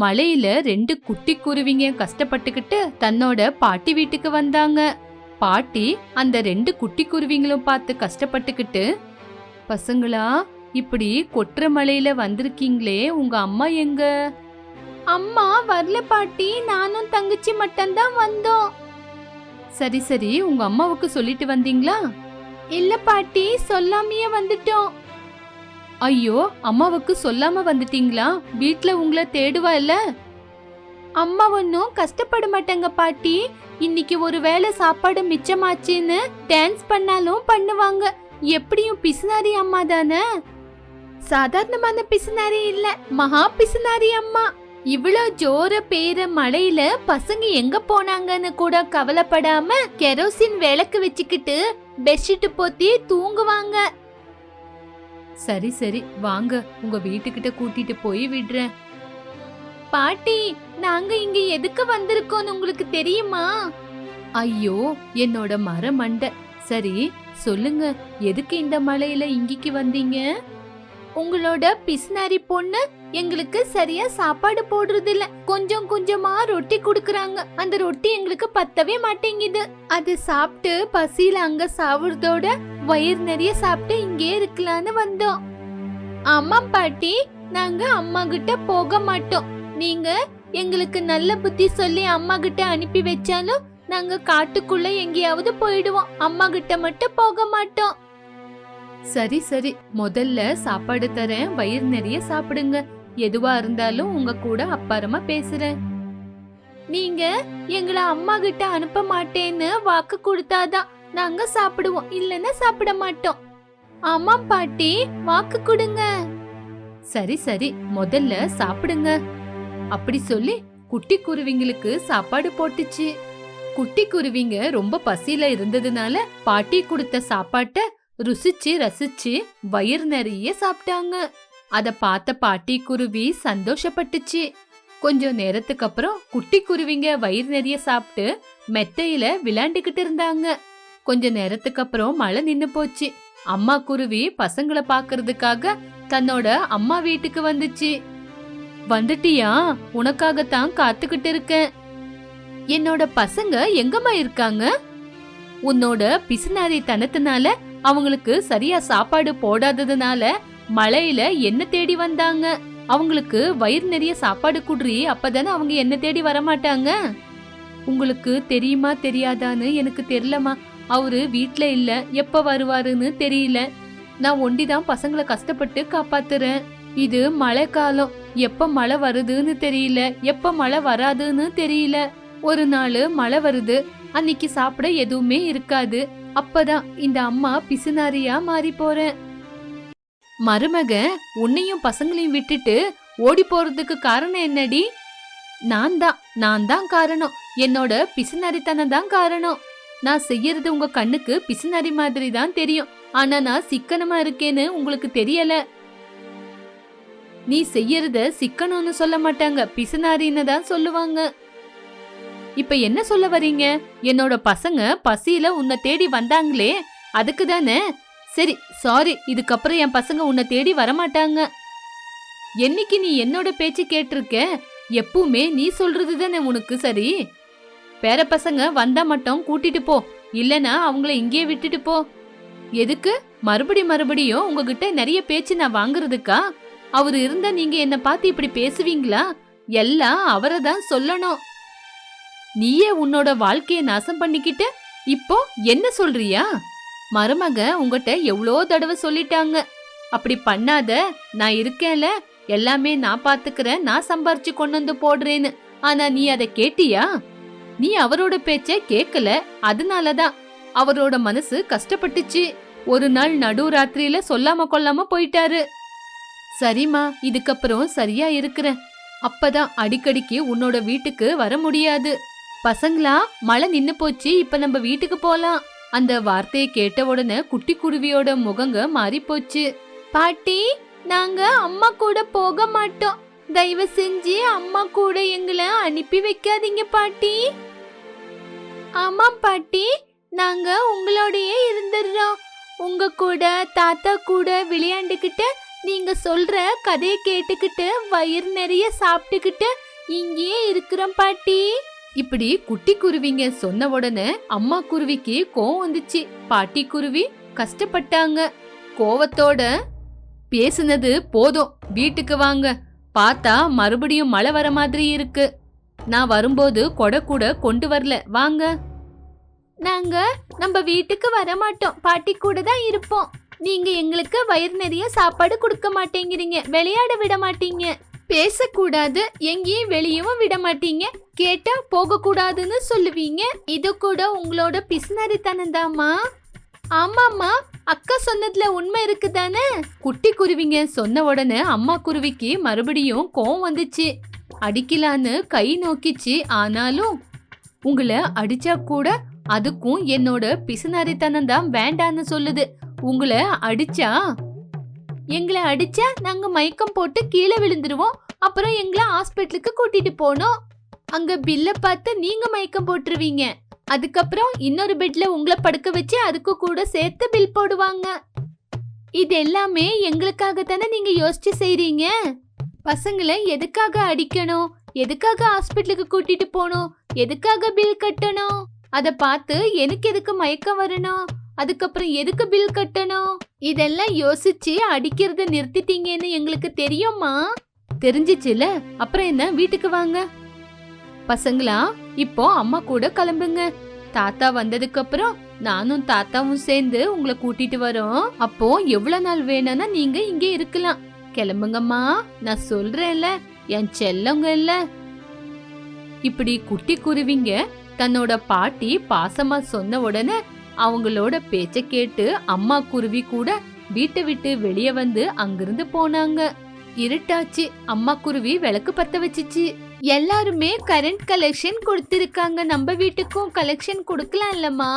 மலையில ரெண்டு குட்டி குருவிங்க கஷ்டப்பட்டுக்கிட்டு தன்னோட பாட்டி வீட்டுக்கு வந்தாங்க. பாட்டி அந்த ரெண்டு குட்டி குருவிங்களும் பார்த்து கஷ்டப்பட்டுக்கிட்டு பசங்களா இப்படி கொட்டுற மலையில வந்திருக்கீங்களே உங்க அம்மா எங்க? அம்மா வரல பாட்டி நானும் தங்கச்சி மட்டும்தான் வந்தோம். சரி சரி உங்க அம்மாவுக்கு சொல்லிட்டு வந்தீங்களா? இல்ல பாட்டி சொல்லாமையே வந்துட்டோம். ஐயோ அம்மாவுக்கு சொல்லாம வந்துட்டீங்களா? வீட்ல உங்களை தேடுவா இல்ல? அம்மா ஒன்னும் கஷ்டப்பட மாட்டாங்க பாட்டி. இன்னைக்கு ஒரு வேளை சாப்பாடு மிச்சமாச்சுன்னு டான்ஸ் பண்ணாலும் பண்ணுவாங்க. எப்படியும் பிசுனாரி அம்மா தானே? சாதாரணமான பிசுனாரி இல்ல மகா பிசுனாரி அம்மா. இவ்வளோ ஜோர பேர மழையில பசங்க எங்க போனாங்கன்னு கூட கவலைப்படாம கெரோசின் விளக்கு வச்சுக்கிட்டு பெட்ஷீட் போத்தி தூங்குவாங்க. சரி சரி வாங்க. உங்க வீட்டுக்கிட்ட கூட்டிட்டு போய் விடுறேன். பாட்டி நாங்க இங்க எதுக்கு வந்திருக்கோம்னு உங்களுக்கு தெரியுமா? ஐயோ என்னோட மர மண்டை சரி சொல்லுங்க எதுக்கு இந்த மலையில இங்கிக்கு வந்தீங்க? உங்களோட பிஸ்னாரி பொண்ணு எங்களுக்கு சரியா சாப்பாடு போடுறது இல்ல கொஞ்சம் கொஞ்சமா ரொட்டி குடுக்கறாங்க. அந்த ரொட்டி எங்களுக்கு பத்தவே மாட்டேங்குது. அது சாப்பிட்டு பசியில அங்க சாவுறதோட வயிறு நிறைய சாப்பிட்டு இங்கே இருக்கலாம்னு வந்தோம். ஆமா பாட்டி. நாங்க அம்மா கிட்ட போக மாட்டோம். நீங்க எங்களுக்கு நல்ல புத்தி சொல்லி அம்மா கிட்ட அனுப்பி வச்சாலும் நாங்க காட்டுக்குள்ள எங்கேயாவது போயிடுவோம். அம்மா கிட்ட மட்டும் போக மாட்டோம். சரி சரி. முதல்ல சாப்பாடு தரேன். வயிறு நிறைய சாப்பிடுங்க. எதுவா இருந்தாலும் உங்க கூட அப்பாரமா பேசுறேன். நீங்க எங்களை அம்மா கிட்ட அனுப்ப மாட்டேன்னு வாக்கு கொடுத்தாதான் நாங்க சாப்பிடுவோம். இல்லைன்னா சாப்பிட மாட்டோம். ஆமாம் பாட்டி வாக்கு கொடுங்க. சரி சரி முதல்ல சாப்பிடுங்க. அப்படி சொல்லி குட்டி குருவிங்களுக்கு சாப்பாடு போட்டுச்சு. குட்டி குருவிங்க ரொம்ப பசியில இருந்ததுனால பாட்டி கொடுத்த சாப்பாட்ட ருசிச்சு ரசிச்சு வயிறு நிறைய சாப்பிட்டாங்க. அத பார்த்த பாட்டி குருவி சந்தோஷப்பட்டுச்சு. கொஞ்சம் நேரத்துக்கு அப்புறம் குட்டி குருவிங்க வயிறு நிறைய சாப்பிட்டு மெத்தையில விளையாண்டுகிட்டு இருந்தாங்க. கொஞ்ச நேரத்துக்கு அப்புறம் மழை நின்னு போச்சு. அம்மா குருவி பசங்களை பாக்குறதுக்காக தன்னோட அம்மா வீட்டுக்கு வந்துச்சு. வந்துட்டியா? உனக்காகத்தான் காத்துக்கிட்டு இருக்கேன். என்னோட பசங்க எங்கம்மா இருக்காங்க? உன்னோட பிசுநாரி தனத்தினால அவங்களுக்கு சரியா சாப்பாடு போடாததுனால மழையில என்ன தேடி வந்தாங்க? அவங்களுக்கு வயிறு நிறைய சாப்பாடு குடுறி அப்பதானே அவங்க என்ன தேடி வரமாட்டாங்க? உங்களுக்கு தெரியுமா தெரியாதான்னு எனக்கு தெரியலமா அவரு வீட்ல இல்ல. எப்ப வருவாருன்னு தெரியல. நான் ஒண்டிதான் பசங்களை கஷ்டப்பட்டு காப்பாத்துறேன். இது மழை காலம் எப்ப மழை வருதுன்னு தெரியல. எப்ப மழை வராதுன்னு தெரியல. ஒரு நாள் மழை வருது. அன்னைக்கு சாப்பிட எதுவுமே இருக்காது. அப்பதான் இந்த அம்மா பிசுநாரியா மாறி போறேன். மருமக உன்னையும் பசங்களையும் விட்டுட்டு ஓடி போறதுக்கு காரணம் என்னடி? நான் தான் நான் தான் காரணம். என்னோட பிசுநாரித்தனம் தான் காரணம். நான் செய்யறது உங்க கண்ணுக்கு பிசுனாரி மாதிரி தான் தெரியும். ஆனா நான் சிக்கனமா இருக்கேன்னு உங்களுக்கு தெரியல. நீ செய்யறத சிக்கனம்னு சொல்ல மாட்டாங்க. பிசுனாரின்னு தான் சொல்லுவாங்க. இப்ப என்ன சொல்ல வரீங்க? என்னோட பசங்க பசியில உன்னை தேடி வந்தாங்களே அதுக்கு தானே? சரி சாரி இதுக்கப்புறம் என் பசங்க உன்னை தேடி வரமாட்டாங்க. என்னைக்கு நீ என்னோட பேச்சு கேட்டிருக்க? எப்பவுமே நீ சொல்றது தானே உனக்கு சரி? பேர பசங்க வந்தா மட்டும் கூட்டிட்டு போ. இல்லனா அவங்கள இங்கேயே விட்டுட்டு போ. எதுக்கு? மறுபடி மறுபடியும் உங்ககிட்ட நிறைய பேச்சு நான் வாங்குறதுக்கா? அவர் இருந்தா நீங்க என்ன பார்த்து இப்படி பேசுவீங்களா? எல்லாம் அவரை தான் சொல்லணும். நீயே உன்னோட வாழ்க்கைய நாசம் பண்ணிக்கிட்டு இப்போ என்ன சொல்றியா? மருமக உங்ககிட்ட எவ்வளோ தடவை சொல்லிட்டாங்க. அப்படி பண்ணாத நான் இருக்கேன்ல. எல்லாமே நான் பாத்துக்கிறேன் நான் சம்பாரிச்சு கொண்டு வந்து போடுறேன்னு. ஆனா நீ அதை கேட்டியா? நீ அவரோட பேச்ச கேக்கல அதனாலதான் அவரோட மனசு கஷ்டப்பட்டுச்சு. ஒரு நாள் நடு ராத்திரியில சொல்லாம கொல்லாம போயிட்டாரு. சரிம்மா இதுக்கப்புறம் சரியா இருக்கிறேன். அப்பதான் அடிக்கடிக்கு உன்னோட வீட்டுக்கு வர முடியாது. பசங்களா மழை நின்னு போச்சு இப்ப நம்ம வீட்டுக்கு போலாம். அந்த வார்த்தையை கேட்ட உடனே குட்டி குருவியோட முகங்க மாறி போச்சு பாட்டி நாங்க அம்மா கூட போக மாட்டோம். தயவு செஞ்சு அம்மா கூட எங்களை அனுப்பி வைக்காதீங்க பாட்டி. ஆமாம் பாட்டி நாங்க உங்களோடயே இருந்துடுறோம். உங்க கூட தாத்தா கூட விளையாண்டுக்கிட்டு நீங்க சொல்ற கதையை கேட்டுக்கிட்டு வயிறு நிறைய சாப்பிட்டுக்கிட்டு இங்கேயே இருக்கிறோம் பாட்டி. இப்படி குட்டி குருவிங்க சொன்ன உடனே அம்மா குருவிக்கு கோவம் வந்துச்சு. பாட்டி குருவி கஷ்டப்பட்டாங்க. கோவத்தோட பேசுனது போதும். வீட்டுக்கு வாங்க. பார்த்தா மறுபடியும் மழை வர மாதிரி இருக்கு. நான் வரும்போது கொடை கூட கொண்டு வரல. வாங்க. நாங்க நம்ம வீட்டுக்கு வர மாட்டோம் பாட்டி கூட தான் இருப்போம். நீங்க எங்களுக்கு வயிறு நிறைய சாப்பாடு கொடுக்க மாட்டேங்கிறீங்க. விளையாட விட மாட்டீங்க. பேசக்கூடாது. எங்கேயும் வெளியவும் விட மாட்டீங்க. கேட்டா போக கூடாதுன்னு சொல்லுவீங்க. இது கூட உங்களோட பிசுனரித்தனந்தாமா ஆமாம்மா. அக்கா சொன்னதுல உண்மை இருக்குதானே? குட்டி குருவிங்க சொன்ன உடனே அம்மா குருவிக்கு மறுபடியும் கோவம் வந்துச்சு. அடிக்கலான்னு கை நோக்கிச்சு. ஆனாலும் உங்களை அடிச்சா கூட அதுக்கும் என்னோட பிசுநாரித்தனம் தான் வேண்டான்னு சொல்லுது. உங்களை அடிச்சா எங்களை அடிச்சா நாங்க மயக்கம் போட்டு கீழே விழுந்துருவோம். அப்புறம் எங்களை ஹாஸ்பிட்டலுக்கு கூட்டிட்டு போனோம் அங்க பில்ல பார்த்து நீங்க மயக்கம் போட்டுருவீங்க. அதுக்கப்புறம் இன்னொரு பெட்ல உங்களை படுக்க வச்சு அதுக்கு கூட சேர்த்து பில் போடுவாங்க. இது எல்லாமே எங்களுக்காக தானே நீங்க யோசிச்சு செய்றீங்க? பசங்களை எதுக்காக அடிக்கணும்? எதுக்காக ஹாஸ்பிட்டலுக்கு கூட்டிட்டு போகணும்? எதுக்காக பில் கட்டணும்? அதை பார்த்து எனக்கு எதுக்கு மயக்கம் வரணும்? அதுக்கப்புறம் எதுக்கு பில் கட்டணும்? இதெல்லாம் யோசிச்சு அடிக்கிறத நிறுத்திட்டீங்கன்னு எங்களுக்கு தெரியுமா தெரிஞ்சிச்சுல? அப்புறம் என்ன? வீட்டுக்கு வாங்க. பசங்களா இப்போ அம்மா கூட கிளம்புங்க. தாத்தா வந்ததுக்கு அப்புறம் நானும் தாத்தாவும் சேர்ந்து உங்களை கூட்டிட்டு வரோம். அப்போ எவ்வளவு நாள் வேணும்னா நீங்க இங்கே இருக்கலாம். கிளம்புங்கம்மா. நான் சொல்றேன்ல என் செல்லங்க இல்ல இப்படி குட்டி குருவிங்க தன்னோட பாட்டி பாசமா சொன்ன உடனே அவங்களோட பேச்ச கேட்டு அம்மா குருவி கூட வீட்டை விட்டு வெளியே வந்து அங்கிருந்து போனாங்க. இருட்டாச்சு. அம்மா குருவி விளக்கு பத்த வச்சுச்சு. எல்லாருமே கரண்ட் கலெக்ஷன் கொடுத்திருக்காங்க. நம்ம வீட்டுக்கும் கலெக்ஷன் கொடுக்கலாம் இல்லம்மா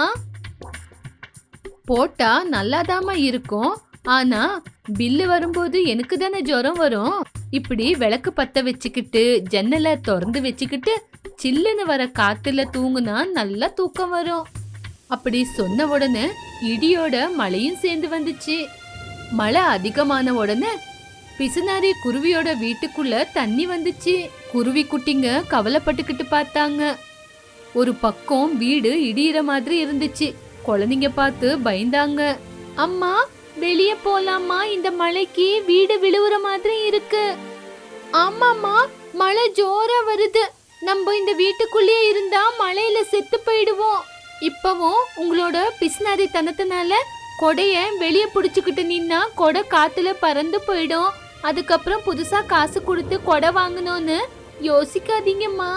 போட்டா நல்லாதாம்மா இருக்கும். ஆனா பில்லு வரும்போது எனக்கு தானே ஜுரம் வரும். இப்படி விளக்கு பத்த வச்சுக்கிட்டு ஜன்னலை திறந்து வச்சுக்கிட்டு சில்லுன்னு வர காத்துல தூங்குனா நல்லா தூக்கம் வரும். அப்படி சொன்ன உடனே இடியோட மழையும் சேர்ந்து வந்துச்சு. மழை அதிகமான உடனே பிசுனாரி குருவியோட வீட்டுக்குள்ள தண்ணி வந்துச்சு. குருவி குட்டிங்க கவலைப்பட்டுக்கிட்டு பார்த்தாங்க. ஒரு பக்கம் வீடு இடியிற மாதிரி இருந்துச்சு. குழந்தைங்க பார்த்து பயந்தாங்க. அம்மா வெளியே போலாமா? இந்த மலைக்கு வீடு விழுவுற மாதிரி இருக்கு. ஆமாம்மா மழை ஜோரா வருது. நம்ம இந்த வீட்டுக்குள்ளேயே இருந்தா மழையில செத்து போயிடுவோம். இப்பவும் உங்களோட பிஸ்னாரி தனத்தினால கொடைய வெளியே பிடிச்சிக்கிட்டு நின்னா கொடை காத்துல பறந்து போயிடும். அதுக்கப்புறம் புதுசா காசு கொடுத்து கொடை வாங்கணும்னு யோசிக்காதீங்கம்மா.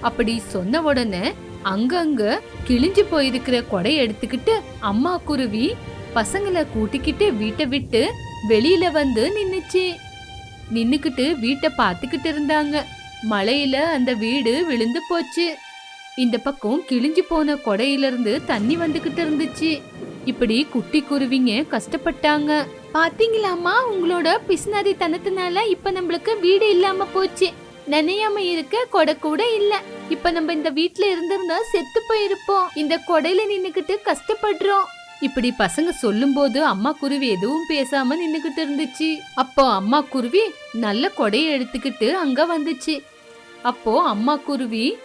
அப்படி சொன்ன உடனே அங்கங்க கிழிஞ்சு போயிருக்கிற கொடை எடுத்துக்கிட்டு அம்மா குருவி பசங்களை கூட்டிக்கிட்டு வீட்டை விட்டு வெளியில வந்து நின்னுச்சு. நின்னுக்கிட்டு வீட்டை பார்த்துக்கிட்டு இருந்தாங்க. மழையில அந்த வீடு விழுந்து போச்சு. இந்த பக்கம் கிழிஞ்சு போன கொடையிலிருந்து தண்ணி வந்துகிட்டு இருந்துச்சு. இப்படி குட்டி குருவிங்க கஷ்டப்பட்டாங்க. பாத்தீங்களாமா உங்களோட பிஸ்னரி தனத்தினால இப்ப நம்மளுக்கு வீடு இல்லாம போச்சு. நினையாம இருக்க கொடை கூட இல்ல. இப்ப நம்ம இந்த வீட்டுல இருந்திருந்தா செத்து போயிருப்போம். இந்த கொடையில நின்னுக்கிட்டு கஷ்டப்படுறோம். இப்படி பசங்க சொல்லும்போது அம்மா குருவி எதுவும் பேசாம நின்னுகிட்டு இருந்துச்சு. அப்போ அம்மா குருவி நல்ல கொடையை எடுத்துக்கிட்டு அங்க வந்துச்சு. அப்போ அம்மா குருவி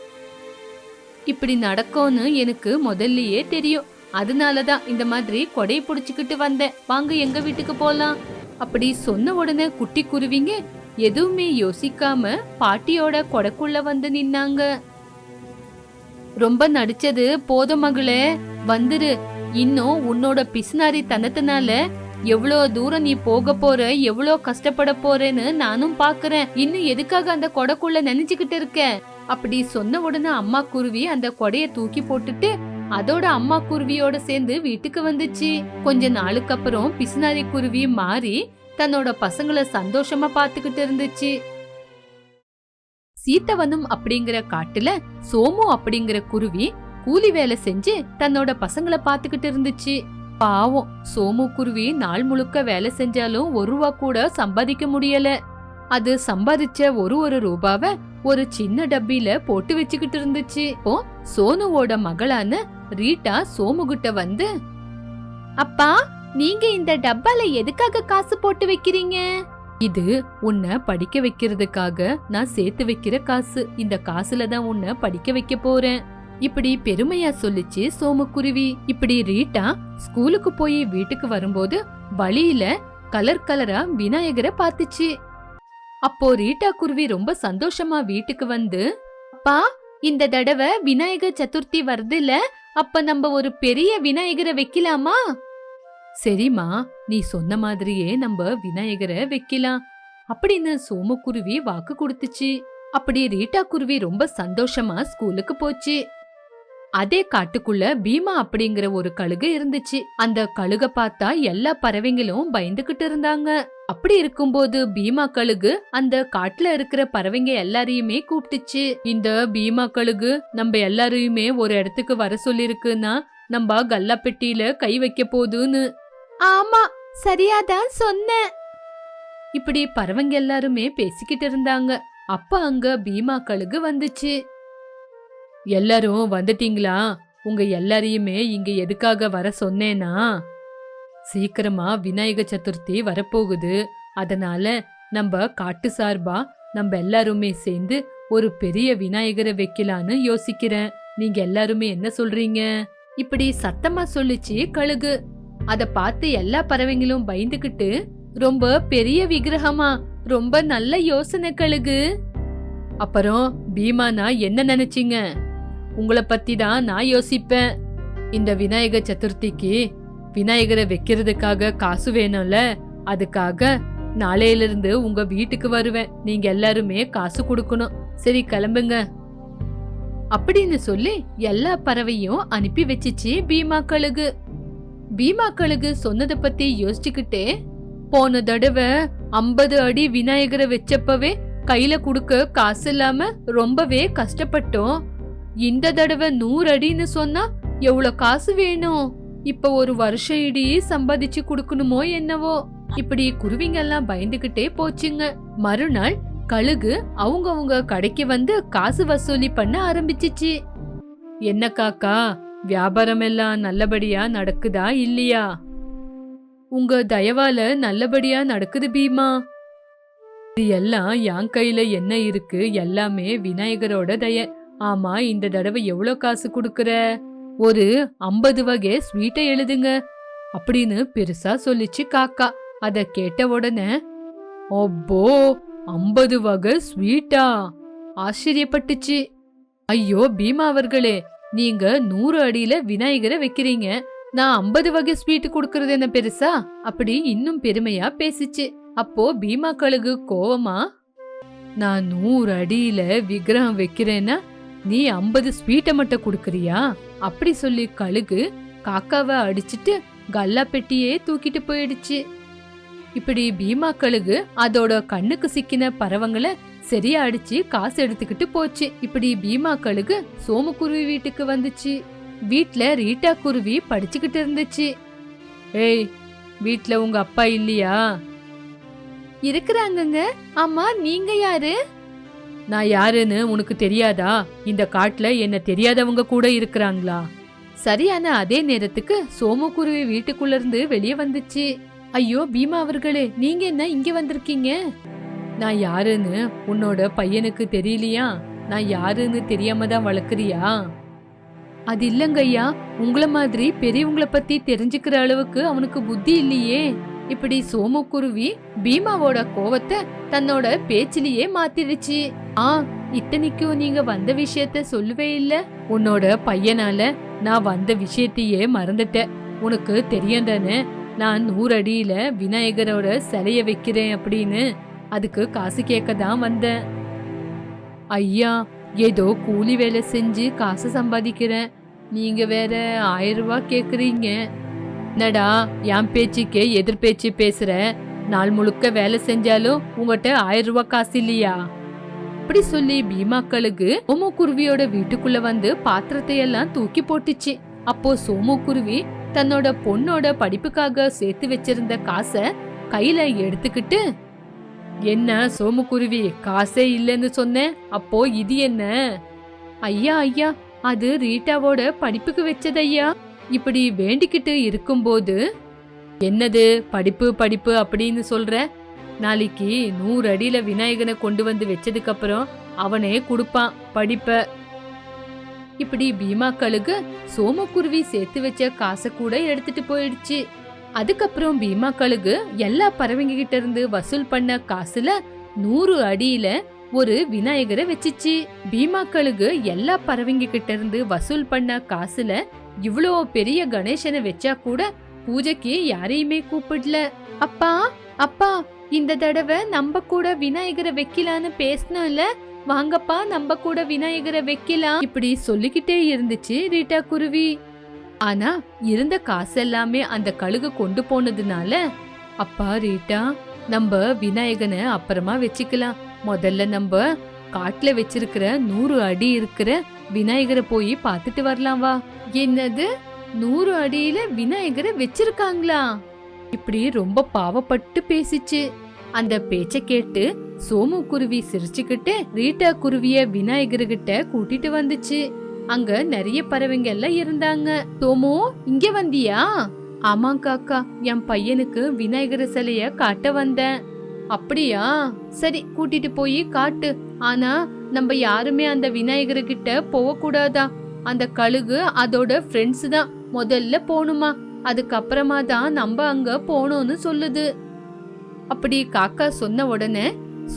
இப்படி நடக்கும்னு எனக்கு முதல்லயே தெரியும். அதனாலதான் இந்த மாதிரி கொடையை புடிச்சுக்கிட்டு வந்தேன். வாங்க எங்க வீட்டுக்கு போலாம். அப்படி சொன்ன உடனே குட்டி குருவிங்க எதுவுமே யோசிக்காம பாட்டியோட கொடைக்குள்ள வந்து நின்னாங்க. ரொம்ப நடிச்சது போதும் மகளே. வந்துரு. இன்னும் உன்னோட பிசுனாரி தனத்தினால எவ்வளோ தூரம் நீ போக போற எவ்வளோ கஷ்டப்பட போறேன்னு நானும் பாக்குறேன். இன்னும் எதுக்காக அந்த கொடைக்குள்ள நினைச்சுக்கிட்டு இருக்க? அப்படி சொன்ன உடனே அம்மா குருவி அந்த கொடைய தூக்கி போட்டுட்டு அதோட அம்மா குருவியோட சேர்ந்து வீட்டுக்கு வந்துச்சு. கொஞ்ச நாளுக்கு அப்புறம் பிசுனாரி குருவி மாறி தன்னோட பசங்களை சந்தோஷமா பாத்துக்கிட்டு இருந்துச்சு. சீத்தவனம் அப்படிங்கிற காட்டுல சோமு அப்படிங்கிற குருவி கூலி வேலை செஞ்சு தன்னோட பசங்களை பாத்துக்கிட்டு இருந்துச்சு. பாவம் சோமு குருவி நாள் முழுக்க வேலை செஞ்சாலும் ஒரு ரூபா கூட சம்பாதிக்க முடியல. அது சம்பாதிச்ச ஒரு ஒரு ரூபாவ ஒரு சின்ன டப்பில போட்டு வச்சுக்கிட்டு இருந்துச்சு. இப்போ சோனுவோட மகளான ரீட்டா சோமுகிட்ட வந்து அப்பா நீங்க இந்த டப்பால எதுக்காக காசு போட்டு வைக்கிறீங்க? இது உன்னை படிக்க வைக்கிறதுக்காக நான் சேர்த்து வைக்கிற காசு. இந்த காசுல தான் உன்னை படிக்க வைக்க போறேன். இப்படி பெருமையா சொல்லிச்சு சோமக்குருவி. இப்படி ரீட்டா ஸ்கூலுக்கு போய் வீட்டுக்கு வரும்போது வழியில கலர் கலரா விநாயகரை பார்த்துச்சு. அப்போ ரீட்டா குருவி ரொம்ப சந்தோஷமா வீட்டுக்கு வந்து அப்பா இந்த தடவை விநாயகர் சதுர்த்தி வருதுல அப்ப நம்ம ஒரு பெரிய விநாயகரை வைக்கலாமா? சரிம்மா நீ சொன்ன மாதிரியே நம்ம விநாயகரை வைக்கலாம் அப்படின்னு சோமக்குருவி வாக்கு கொடுத்துச்சு. அப்படி ரீட்டா குருவி ரொம்ப சந்தோஷமா ஸ்கூலுக்கு போச்சு. அதே காட்டுக்குள்ள பீமா அப்படிங்கிற ஒரு கழுகு இருந்துச்சு. அந்த கழுக பார்த்தா எல்லா பறவைங்களும் பயந்துகிட்டு இருந்தாங்க. அப்படி இருக்கும்போது பீமா கழுகு அந்த காட்டுல இருக்கிற பறவைங்க எல்லாரையுமே கூப்பிட்டுச்சு. இந்த பீமா கழுகு நம்ம எல்லாரையுமே ஒரு இடத்துக்கு வர சொல்லிருக்குன்னா நம்ம கல்லா பெட்டியில கை வைக்க போதுன்னு. ஆமா சரியாதான் சொன்ன இப்படி பறவைங்க எல்லாருமே பேசிக்கிட்டு இருந்தாங்க. அப்ப அங்க பீமா கழுகு வந்துச்சு. எல்லாரும் வந்துட்டீங்களா? உங்க எல்லாரையுமே இங்க எதுக்காக வர சொன்னேனா சீக்கிரமா விநாயக சதுர்த்தி வரப்போகுது. அதனால நம்ம காட்டு சார்பா நம்ம எல்லாருமே சேர்ந்து ஒரு பெரிய விநாயகரை வைக்கலான்னு யோசிக்கிறேன். நீங்க எல்லாருமே என்ன சொல்றீங்க? இப்படி சத்தமா சொல்லிச்சு கழுகு. அத பார்த்து எல்லா பறவைங்களும் பயந்துகிட்டு ரொம்ப பெரிய விக்கிரகமா ரொம்ப நல்ல யோசனை கழுகு. அப்புறம் பீமானா என்ன நினைச்சீங்க? உங்களை பத்தி தான் நான் யோசிப்பேன். இந்த விநாயக சதுர்த்திக்கு விநாயகரை வைக்கிறதுக்காக காசு வேணும்ல அதுக்காக நாளையிலிருந்து உங்க வீட்டுக்கு வருவேன். நீங்க எல்லாருமே காசு கொடுக்கணும். சரி கிளம்புங்க. அப்படின்னு சொல்லி எல்லா பறவையும் அனுப்பி வச்சிச்சு பீமா கழுகு. பீமா கழுகு சொன்னதை பத்தி யோசிச்சுக்கிட்டே போன தடவை ஐம்பது அடி விநாயகரை வச்சப்பவே கையில குடுக்க காசு இல்லாம ரொம்பவே கஷ்டப்பட்டோம். இந்த தடவை நூறு அடின்னு சொன்னா எவ்வளவு காசு வேணும்? இப்ப ஒரு வருஷம் இடி சம்பாதிச்சு கொடுக்கணுமோ என்னவோ? இப்படி குருவிங்க எல்லாம் பயந்துகிட்டே போச்சுங்க. மறுநாள் கழுகு அவங்கவுங்க கடைக்கு வந்து காசு வசூலி பண்ண ஆரம்பிச்சிச்சு. என்ன காக்கா வியாபாரம் எல்லாம் நல்லபடியா நடக்குதா இல்லையா? உங்க தயவால நல்லபடியா நடக்குது பீமா. இது எல்லாம் என் கையில என்ன இருக்கு? எல்லாமே விநாயகரோட தய ஆமா இந்த தடவை எவ்வளவு காசு கொடுக்குற? ஒரு ஐம்பது வகை ஸ்வீட்டை எழுதுங்க. அப்படின்னு பெருசா சொல்லிச்சு காக்கா. அத கேட்ட உடனே ஒப்போ ஐம்பது வகை ஸ்வீட்டா ஆச்சரியப்பட்டுச்சு. ஐயோ பீமா அவர்களே நீங்க நூறு அடியில விநாயகரை வைக்கிறீங்க. நான் ஐம்பது வகை ஸ்வீட் கொடுக்கறது என்ன பெருசா? அப்படி இன்னும் பெருமையா பேசிச்சு. அப்போ பீமா கழுகு கோவமா நான் நூறு அடியில விக்கிரகம் வைக்கிறேன்னா நீ ஐம்பது ஸ்வீட்டை மட்டும் கொடுக்குறியா? அப்படி சொல்லி கழுகு காக்காவை அடிச்சிட்டு கல்லா பெட்டியே தூக்கிட்டு போயிடுச்சு. இப்படி பீமா கழுகு அதோட கண்ணுக்கு சிக்கின பறவங்களை சரியா அடிச்சு காசு எடுத்துக்கிட்டு போச்சு. இப்படி பீமா கழுகு சோமுக்குருவி வீட்டுக்கு வந்துச்சு. வீட்ல ரீட்டா குருவி படிச்சுக்கிட்டு இருந்துச்சு. ஏய் வீட்ல உங்க அப்பா இல்லையா? இருக்கிறாங்கங்க. அம்மா நீங்க யாரு? நான் யாருன்னு உனக்கு தெரியாதா? இந்த காட்டுல என்ன தெரியாதவங்க கூட இருக்கிறாங்களா? சரியான அதே நேரத்துக்கு சோமுக்குருவி வீட்டுக்குள்ள இருந்து வெளியே வந்துச்சு. ஐயோ பீமா அவர்களே நீங்க என்ன இங்க வந்திருக்கீங்க? நான் யாருன்னு உன்னோட பையனுக்கு தெரியலையா? நான் யாருன்னு தெரியாம தான் வளர்க்குறியா? அது இல்லங்கய்யா உங்கள மாதிரி பெரியவங்கள பத்தி தெரிஞ்சுக்கிற அளவுக்கு அவனுக்கு புத்தி இல்லையே. இப்படி சோமுக்குருவி பீமாவோட கோவத்தை தன்னோட பேச்சிலேயே மாத்திருச்சு ஆ இத்தனைக்கும் நீங்க வந்த விஷயத்த சொல்லவே இல்ல. உன்னோட பையனால நான் வந்த விஷயத்தையே மறந்துட்டேன். உனக்கு தெரியாதானே நான் நூறு அடியில விநாயகரோட சிலைய வைக்கிறேன் அப்படின்னு அதுக்கு காசு கேட்க தான் வந்தேன். ஐயா ஏதோ கூலி வேலை செஞ்சு காசு சம்பாதிக்கிறேன். நீங்க வேற ஆயிரம் ரூபாய் கேக்குறீங்க. என்னடா என் பேச்சுக்கே எதிர் பேச்சு பேசுற? நாள் முழுக்க வேலை செஞ்சாலும் உங்ககிட்ட ஆயிரம் ரூபாய் காசு இல்லையா? அப்படி சொல்லி பீமாக்களுக்கு சோமு குருவியோட வீட்டுக்குள்ள வந்து பாத்திரத்தை எல்லாம் தூக்கி போட்டுச்சு. அப்போ சோமு குருவி தன்னோட பொண்ணோட படிப்புக்காக சேர்த்து வச்சிருந்த காசை கையில எடுத்துக்கிட்டு என்ன சோமு குருவி காசே இல்லைன்னு சொன்னேன் அப்போ இது என்ன? ஐயா ஐயா அது ரீட்டாவோட படிப்புக்கு வச்சது ஐயா இப்படி வேண்டிக்கிட்டு இருக்கும்போது என்னது படிப்பு படிப்பு அப்படின்னு சொல்ற? நாளைக்கு நூறு அடியில விநாயகனை கொண்டு வந்து வச்சதுக்கு அப்புறம் அவனே கொடுப்பான் படிப்ப. இப்படி பீமா கழுகு சோமக்குருவி சேர்த்து வச்ச காசை கூட எடுத்துட்டு போயிடுச்சு. அதுக்கப்புறம் பீமா கழுகு எல்லா பறவைங்க கிட்ட இருந்து வசூல் பண்ண காசுல நூறு அடியில ஒரு விநாயகரை வச்சுச்சு. பீமா கழுகு எல்லா பறவைங்க கிட்ட இருந்து வசூல் பண்ண காசுல இவ்ளோ பெரிய கணேசனை வச்சா கூட பூஜைக்கு யாரையுமே கூப்பிடல. அப்பா அப்பா இந்த தடவை நம்ம கூட விநாயகரை வைக்கலான்னு பேசணும்ல வாங்கப்பா நம்ம கூட விநாயகரை வைக்கலாம். இப்படி சொல்லிக்கிட்டே இருந்துச்சு ரீட்டா குருவி. ஆனா இருந்த காசு எல்லாமே அந்த கழுகு கொண்டு போனதுனால அப்பா ரீட்டா நம்ம விநாயகனை அப்புறமா வச்சுக்கலாம். முதல்ல நம்ம காட்டுல வச்சிருக்கிற நூறு அடி இருக்கிற விநாயகரை போய் பார்த்துட்டு வரலாம் வா. என்னது? நூறு அடியில விநாயகரை வச்சிருக்காங்களா? இப்படி ரொம்ப பாவப்பட்டு பேசிச்சு. அந்த பேச்ச கேட்டு சோமு குருவி சிரிச்சுக்கிட்டு ரீட்டா குருவிய விநாயகர்கிட்ட கூட்டிட்டு வந்துச்சு. அங்க நிறைய பறவைங்க எல்லாம் இருந்தாங்க. சோமு இங்க வந்தியா? ஆமா காக்கா என் பையனுக்கு விநாயகர் சிலைய காட்ட வந்தேன். அப்படியா? சரி கூட்டிட்டு போய் காட்டு. ஆனா நம்ம யாருமே அந்த விநாயகர் கிட்ட அந்த கழுகு அதோட ஃப்ரெண்ட்ஸ் தான். முதல்ல போகணுமா அதுக்கப்புறமா தான் நம்ம அங்க போகணும்னு சொல்லுது. அப்படி காக்கா சொன்ன உடனே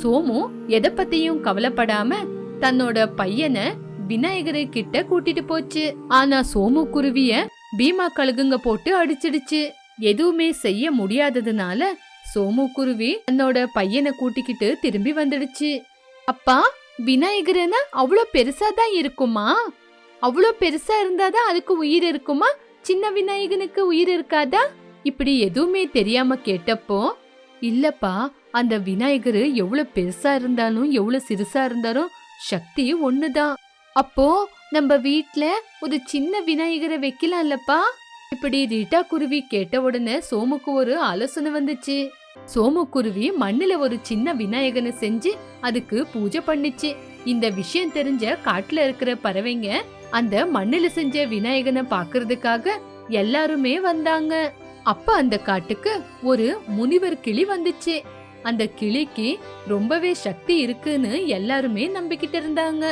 சோமு எதை பத்தியும் கவலைப்படாம தன்னோட பையனை விநாயகரு கிட்ட கூட்டிட்டு போச்சு. ஆனா சோமு குருவிய பீமா கழுகுங்க போட்டு அடிச்சிடுச்சு. எதுவுமே செய்ய முடியாததுனால சோமு குருவி தன்னோட பையனை கூட்டிக்கிட்டு திரும்பி வந்துடுச்சு. அப்பா விநாயகர்னா அவ்வளோ பெருசா தான் இருக்குமா? அவ்வளோ பெருசா இருந்தா தான் அதுக்கு உயிர் இருக்குமா? சின்ன விநாயகனுக்கு உயிர் இருக்காதா? இப்படி எதுவுமே தெரியாம கேட்டப்போ இல்லப்பா அந்த விநாயகர் எவ்வளவு பெருசா இருந்தாலும் எவ்வளவு சிறுசா இருந்தாலும் சக்தி ஒண்ணுதான் அப்போ நம்ம வீட்ல ஒரு சின்ன விநாயகரை வைக்கலாம்லப்பா? இப்படி ரீட்டா குருவி கேட்ட உடனே சோமுக்கு ஒரு ஆலோசனை வந்துச்சு. சோமக்குருவி மண்ணுல ஒரு சின்ன விநாயகனை செஞ்சு அதுக்கு பூஜை பண்ணுச்சு. இந்த விஷயம் தெரிஞ்ச காட்டுல இருக்கிற பறவைங்க அந்த மண்ணுல செஞ்ச விநாயகனை பாக்குறதுக்காக எல்லாருமே வந்தாங்க. அப்ப அந்த காட்டுக்கு ஒரு முனிவர் கிளி வந்துச்சு. அந்த கிளிக்கு ரொம்பவே சக்தி இருக்குன்னு எல்லாருமே நம்பிக்கிட்டு இருந்தாங்க.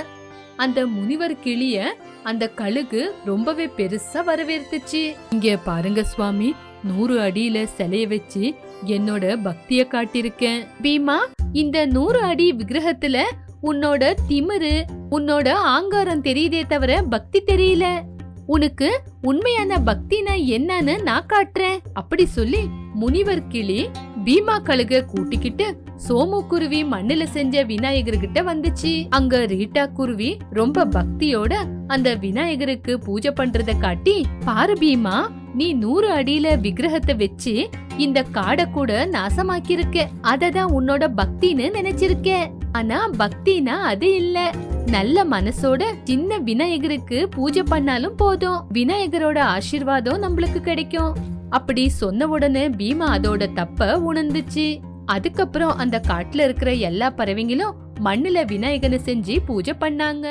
அந்த முனிவர் கிளிய அந்த கழுகு ரொம்பவே பெருசா வரவேற்றுச்சு இங்க பாருங்க சுவாமி நூறு அடியில சிலைய வச்சு என்னோட பக்திய காட்டியிருக்கேன். பீமா இந்த நூறு அடி விக்கிரகத்துல உன்னோட திமிரு உன்னோட ஆங்காரம் தெரியுதே தவிர பக்தி தெரியல. உனக்கு உண்மையான பக்தினா என்னன்னு நான் காட்டுறேன். அப்படி சொல்லி முனிவர் கிளி பீமா கழுக கூட்டிக்கிட்டு சோமு குருவி மண்ணுல செஞ்ச விநாயகர் கிட்ட வந்துச்சு. அங்க ரீட்டா குருவி ரொம்ப பக்தியோட அந்த விநாயகருக்கு பூஜை பண்றத காட்டி பாரு பீமா நீ நூறு அடியில விக்கிரகத்தை வச்சு இந்த காடை கூட நாசமாக்கிருக்க அததான் உன்னோட பக்தின்னு நினைச்சிருக்க. ஆனா பக்தினா அது இல்ல. நல்ல மனசோட சின்ன விநாயகருக்கு பூஜை பண்ணாலும் போதும். விநாயகரோட ஆசிர்வாதம் நம்மளுக்கு கிடைக்கும். அப்படி சொன்ன உடனே பீமா அதோட தப்ப உணர்ந்துச்சு. அதுக்கப்புறம் அந்த காட்டுல இருக்கிற எல்லா பறவைங்களும் மண்ணுல விநாயகனை செஞ்சு பூஜை பண்ணாங்க.